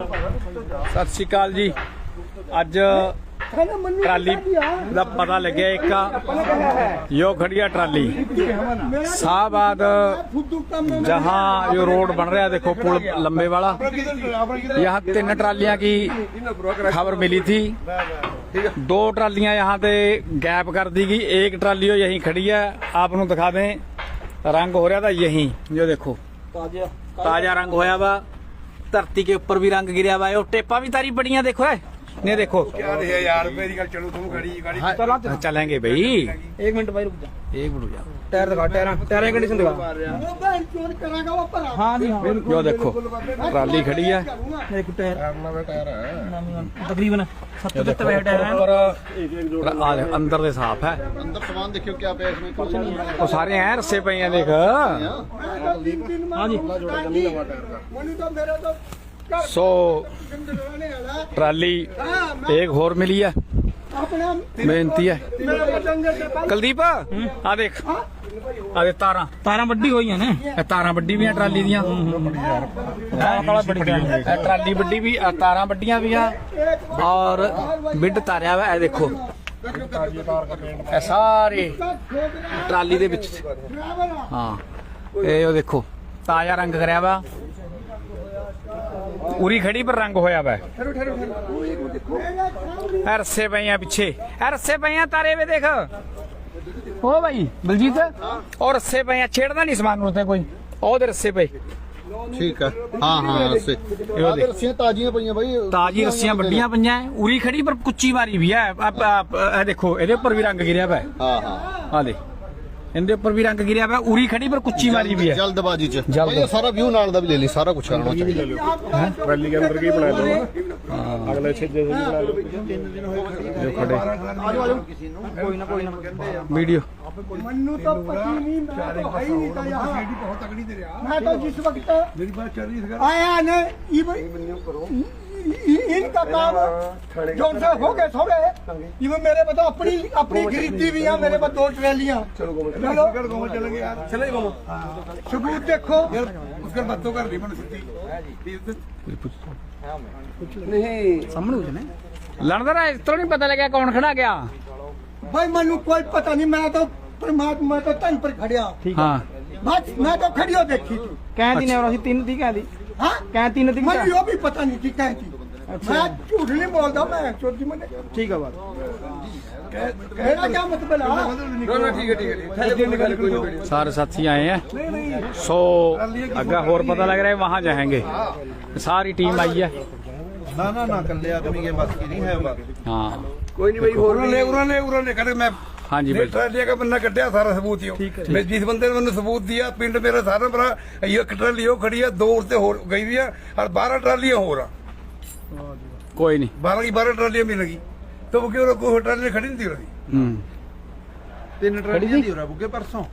ਸਤਿ ਸ਼੍ਰੀ ਅਕਾਲ ਜੀ ਅੱਜ ਟਰਾਲੀ ਦਾ ਪਤਾ ਲੱਗਿਆ ਇੱਕ ਯੋ ਖੜੀਆ ਟਰਾਲੀ ਸਾਹਬਾਦ ਜਹਾਂ ਜੋ रोड बन रहा है देखो पुल लंबे वाला यहाँ तीन ट्रालियां की खबर मिली थी दो ट्रालियां यहाँ पे गैप कर दी गई एक ट्राली हो यहीं खड़ी है आप नु दिखा दें रंग हो रहा था यहीं जो देखो ताजा रंग होया वा धरती के ऊपर भी रंग गिरा हुआ है और टेपा भी तारी पड़ी है देखो है ये देखो क्या यार मेरी गल चलो तुम गाड़ी गाड़ी चलेंगे भाई एक मिनट भाई रुक जा एक मिनट रुक जा टायर दिखा टायर टायर कंडीशन दिखा हां देखो ट्राली खड़ी है ਮੇਰੇ ਕੋਲ ਟਾਇਰ। ਨਵੇਂ ਟਾਇਰ ਹੈ ਤਕਰੀਬਨ 70 70 ਬੈਟ ਹੈ ਆ। ਅੰਦਰ ਦੇ ਸਾਫ਼ ਹੈ। ਅੰਦਰ ਸਮਾਨ ਦੇਖਿਓ ਕੀ ਪਿਆ ਇਸਮੇ ਕੁਝ ਨਹੀਂ ਉਹ ਸਾਰੇ ਐ ਰੱਸੇ ਪਏ ਦੇਖ। ਹਾਂਜੀ। ਜੋੜਾ ਜੰਮੀ ਨਵਾਂ ਟਾਇਰ ਸੋ ਟਰਾਲੀ ਇੱਕ ਹੋਰ ਮਿਲੀ ਹੈ। ਬੇਨਤੀ ਹੈ। ਕੁਲਦੀਪ ਆ ਦੇਖ। ਆ ਤਾਰਾਂ। ਤਾਰਾਂ ਵੱਡੀ ਹੋਈਆਂ ਨੇ। ਇਹ ਤਾਰਾਂ ਵੱਡੀ ਵੀ ਆ ਟਰਾਲੀ ਦੀਆਂ। ਵਾਲਾ ਵੱਡੀ ਇਹ ਟਰਾਲੀ ਵੱਡੀ ਵੀ ਆ ਤਾਰਾਂ ਵੱਡੀਆਂ ਵੀ ਆ। ਔਰ ਬਿੱਡ ਤਾਰਿਆ ਵਾ ਇਹ ਦੇਖੋ। ਇਹ ਸਾਰੇ ਟਰਾਲੀ ਦੇ ਵਿੱਚ। ਹਾਂ ਇਹ ਉਹ ਦੇਖੋ ਤਾਜ਼ਾ ਰੰਗ ਕਰਿਆ ਵਾ। ਉਰੀ ਖੜੀ ਪਰ ਰੰਗ ਹੋਇਆ ਵਾ। ਠਹਿਰੋ ਠਹਿਰੋ ਠਹਿਰੋ ਇਹ ਰੱਸੇ ਪਈਆਂ ਪਿੱਛੇ। ਇਹ ਰੱਸੇ ਪਈਆਂ ਤਾਰੇ ਵੇ ਦੇਖ। ਓ ਭਾਈ ਬਲਜੀਤ ਔਰ ਰੱਸੇ ਪਈਆਂ ਛੇੜਦਾ ਨਹੀਂ ਸਮਾਨ ਨੂੰ ਤੇ ਕੋਈ ਉਹਦੇ ਰੱਸੇ ਪਏ ठीक है हाँ हाँ रस्से ਇਹੋ ਦੇਖ रस्सियां ताजियां पईयां भाई ਤਾਜੀ ਰੱਸੀਆਂ ਵੱਡੀਆਂ ਪਈਆਂ ਐ। ਉਰੀ ਖੜੀ ਪਰ ਕੁੱਚੀ ਮਾਰੀ ਵੀ ਹੈ ਆ- ਆ- ਆ- ਇਹ ਦੇਖੋ ਇਹਦੇ ਉੱਪਰ ਵੀ ਰੰਗ ਗਿਰਿਆ ਪਿਆ हाँ हाँ ਆ ਦੇ ਇਹਦੇ ਉੱਪਰ ਵੀ ਰੰਗ ਗਿਰਿਆ ਪਿਆ ਉਰੀ ਖੜੀ ਪਰ ਕੁੱਚੀ ਮਾਰੀ ਵੀ ਹੈ ਜਲਦਬਾਜ਼ੀ ਚ। ਭਾਈ ਸਾਰਾ ਵਿਊ ਨਾਲ ਦਾ ਵੀ ਲੈ ਲਈ ਸਾਰਾ ਕੁਛ ਆਣਾ ਚਾਹੀਦਾ। ਰੈਲੀ ਦੇ ਅੰਦਰ ਕੀ ਬਣਾ ਦੋ ਅਗਲੇ 6 ਦਿਨ ਬਣਾ ਲਓ। ਤਿੰਨ ਦਿਨ ਹੋਏ ਖੜੇ ਆਜੋ ਆਜੋ। ਕੋਈ ਨਾ ਕੋਈ ਨਾ ਵੀਡੀਓ। मन्नू तो पति नहीं मैं तो है ही नहीं था यहाँ बहुत तगड़ी दे रहा मैं तो जिस वक्त मेरी बात चल रही है आया ने इब- इ- इ- इनका काम जो उनसे हो गए सो गए इवन मेरे पे तो अपनी अपनी खरीदी भी है मेरे पे दो ट्रैलियां चलो गोमा चलेंगे यार चले गोमा सबूत देखो यार उसका बातों कर रही बन सकती सामने हो जाने ਲੜਦਾ ਇਸ ਤੋਂ ਨਹੀਂ ਪਤਾ ਲੱਗਿਆ ਕੌਣ ਖੜਾ ਗਿਆ भाई मन्नू कोई पता नहीं मैं तो परमात्मा तो तन पर खड़िया ਹਾਂ बस मैं तो खड़ी हो देखी थी कह दी ने और तीन थी कह दी हाँ कह तीन थी मैं यो भी पता नहीं थी क्या थी मैं झूठ नहीं बोलता मैं चोटी मैंने ठीक है बात मेरा क्या मतलब है ठीक है ठीक है ठीक है सारे साथी आए हैं सो अग्गा और पता लग रहा है वहां जाएंगे सारी टीम आई है ना ना ना कर ले आदमी के बस की नहीं है बात हाँ कोई नहीं भाई और ले उन्होंने उन्होंने कर मैं ਹਾਂਜੀ ਬਿਲਕੁਲ ਬਿਲਕੁਲ। ਟਰਾਲੀ ਦਾ ਬੰਨਾ ਕੱਢਿਆ ਸਾਰਾ ਸਬੂਤ ਹੀ ਉਹ। ਮੈਂ ਜਿਸ ਬੰਦੇ ਨੇ ਮੈਨੂੰ ਸਬੂਤ ਦਿਆ ਪਿੰਡ ਮੇਰਾ ਸਾਰਾ ਭਰਾ ਇਹ ਇੱਕ ਟਰਾਲੀ ਉਹ ਖੜੀ ਆ ਦੋ ਤੇ ਹੋਰ ਗਈ ਵੀ ਆ ਔਰ 12 ਟਰਾਲੀਆਂ ਹੋਰ ਆ। ਕੋਈ ਨਹੀਂ। 12 ਦੀ 12 ਟਰਾਲੀਆਂ ਮਿਲ ਗਈ। ਤੋ ਕਿਉਂ ਕੋਈ ਟਰਾਲੀ ਖੜੀ ਨਹੀਂ ਦੀ ਹੂੰ। ਤਿੰਨ ਟਰਾਲੀਆਂ ਦੀ ਹੋ ਰਿਹਾ ਬੁੱਗੇ ਪਰਸੋਂ।